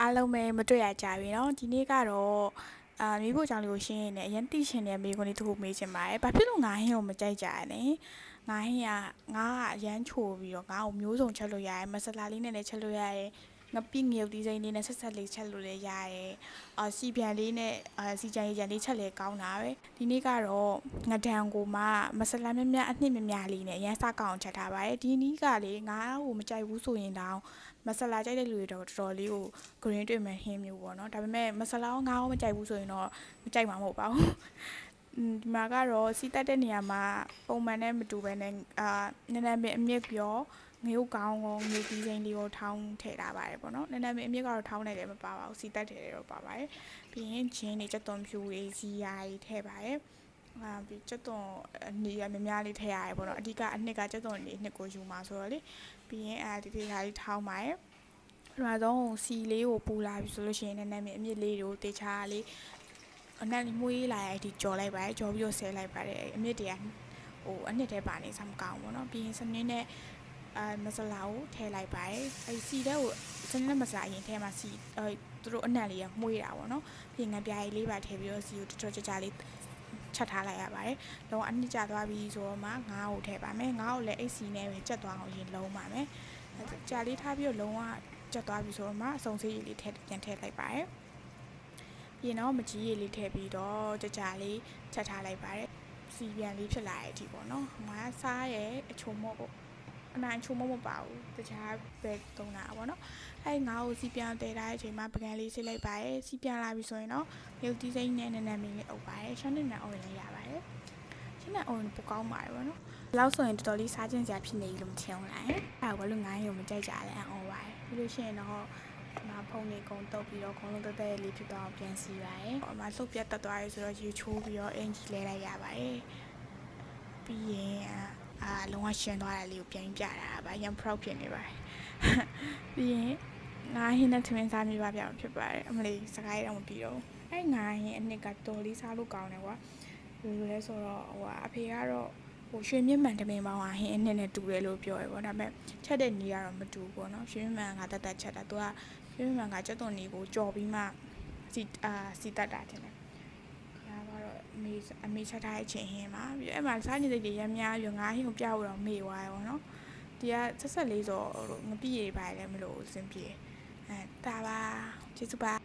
အားလုံးပဲမတွေ့ရကြပြီเนาะဒီနေ့ကတော့အာမိဖို့ကြောင့်လေးကိုရှင်းရနေအရင်သိရှင်တဲ့မိကိုလေးတစ်ခုမေးချင်ပါတယ်ဘာဖြစ်လို့ငါဟင်းကိုမကြိုက်ကြရလဲငါဟင်းကငါကအရန်ချိုပြီးတော့ငါ့ကိုမျိုးစုံချက်လို့ရတယ်မဆလာလေးနဲ့လည်းချက်လို့ရတယ် ငပိငရုတ်ဒီဇိုင်းလေးနဲ့ဆက်ဆက်လေးချက်လို့လည်းရတယ်အာစီပြန်လေးနဲ့အာစီကြံရကြံလေးချက်လည်းကောင်းတာပဲဒီနေ့ကတော့ငဒံကိုမှမဆလာမြမြအနှစ်မြမြလေးနဲ့အရန်စကောက်အောင်ချက်ထားပါတယ်ဒီနီးကလေငါ့ကိုမကြိုက်ဘူးဆိုရင်တောင်မဆလာကြိုက်တဲ့လူတွေတော့တော်တော်လေးကို green တွေ့မယ်ဟင်းမျိုးပေါ့နော်ဒါပေမဲ့မဆလာကိုငါ့ကိုမကြိုက်ဘူးဆိုရင်တော့မကြိုက်မှာမဟုတ်ပါဘူးอืมဒီမှာကတော့စီတက်တဲ့နေရာမှာပုံမှန်နဲ့မတူဘဲနဲ့အာနည်းနည်းပဲအမြင့်ပြော ငရုတ်ကောင်းကောငရုတ်ဒီဇိုင်းလေးကိုထောင်းထည့်ထားပါတယ်ပေါ့နော်နည်းနည်းပဲအမြင့်ကတော့ထောင်းနေတယ်မပါပါဘူးစီတက်တယ်တော့ပါပါတယ်ပြီးရင်ဂျင်းတွေချက်သွန်ဖြူရေးစီယာကြီးထည့်ပါတယ်အာပြီးချက်သွန်အနေရများများလေးထည့်ရတယ်ပေါ့နော်အဓိကအနှစ်ကချက်သွန်လေးနှစ်ကိုယူမှာဆိုတော့လေပြီးရင်အဲဒီဒီဟာလေးထောင်းပါတယ် ပထမဆုံးစီလေးကိုပူလာပြီဆိုလို့ရှိရင်လည်းနာမည်အမြင့်လေးတွေကိုတေချာလေးအနက်လေးမွေးလာရတဲ့ကြော်လိုက်ပါတယ်ကြော်ပြီးတော့ဆဲလိုက်ပါတယ်အမြင့်တွေကဟိုအနှစ်ထဲပါနေစမ်းမကောင်းဘူးเนาะပြီးရင်စနင်းနဲ့ အာမဆလာကိုထည့်လိုက်ပါတယ်အဲဒီစီတဲ့ကိုကျွန်တော်မဆလာအရင်ထဲမှာစီအဲသူတို့အနံ့လေးကမှုေးတာပေါ့နော်ပြီးငါပြားလေးလေးပါထည့်ပြီးတော့စီကိုတော်တော်ကြာကြာလေးချက်ထားလိုက်ရပါတယ်။လုံးအနှစ်ကျသွားပြီဆိုတော့မှငါးကိုထည့်ပါမယ်။ငါးကိုလည်းအိတ်စီနဲ့ပဲချက်သွားအောင်ရင်လုံးပါမယ်။ကြာလေးထားပြီးတော့လုံးဝချက်သွားပြီဆိုတော့မှအဆုံစေးရည်လေးထည့်ပြန်ထည့်လိုက်ပါတယ်။ပြင်တော့မကြီးရည်လေးထည့်ပြီးတော့ကြာကြာလေးချက်ထားလိုက်ပါတယ်။စီပြန်လေးဖြစ်လာတဲ့အထိပေါ့နော်။ငါးစားရဲ့အချုံမော့ပေါ့။ အနိုင်အချုံမော့မပါဘူး။တခြားပဲသုံးတာပေါ့နော်။အဲငါ့ကိုစီပြန်တည်ထားတဲ့အချိန်မှာပကံလေးစစ်လိုက်ပါတယ်။စီပြန်လာပြီဆိုရင်တော့မြုပ်တီးစိမ့်နဲ့နည်းနည်းမင်းလေးအုပ်ပါတယ်။ရှမ်းနဲ့နည်းအုပ်ရင်လည်းရပါတယ်။ရှမ်းနဲ့အုပ်ရင်ပိုကောင်းပါတယ်ပေါ့နော်။လောက်ဆိုရင်တော်တော်လေးစားကျင်စရာဖြစ်နေပြီလို့မထင်ဘူးလား။အဲဘာလို့ငါ့ရုံမကြိုက်ကြလဲအံ့ဩပါတယ်။ပြီးလို့ရှိရင်တော့ဒီမှာဖုန်းလေးကုံတုပ်ပြီးတော့ခုံလုံးတက်တက်လေးဖြစ်သွားအောင်ပြန်စီပါရယ်။အမလှုပ်ပြတ်တက်သွားရဆိုတော့ရေချိုးပြီးတော့အင်ကြီးလဲလိုက်ရပါတယ်။ပြီးရင် အာအာလုံးဝရှင်းသွားတဲ့လေးကိုပြန်ပြတာပါရန် proud ဖြစ်နေပါတယ်။ပြီးရင်ငါဟင်းနဲ့သမင်းစားမိပါပြဖြစ်ပါတယ်။အမလေးစကားရတော့မပြီးတော့ဘူး။အဲ့ငါဟင်းအနှစ်ကတော်လေးစားလို့ကောင်းတယ်ကွာ။ဘယ်လိုလဲဆိုတော့ဟိုကအဖေကတော့ဟိုရွှေမြင့်မှန်တမင်ပေါင်းဟာဟင်းအနှစ်နဲ့တူတယ်လို့ပြောရပေါ့ဒါပေမဲ့ချက်တဲ့နေရတော့မတူဘူးပေါ့နော်ရွှေမြင့်မှန်ကတက်တက်ချက်တာသူကပြင်းမှန်ကကျက်သွန်လေးကိုကြော်ပြီးမှစီအာစီတက်တာတင်တယ်။ဒါကတော့ အမေအမေချက်ထားတဲ့အချိန်ဟင်းပါပြီးအဲ့မှာစားနေစိတ်တွေရမ်းများပြီးငါးဟင်းကိုပြဖို့တော့မေ့သွားရောနော်။ဒီကဆက်ဆက်လေးဆိုငပိရည်ပါလည်းမလို့အဆင်ပြေ။အဲဒါပါကျေးဇူးပါ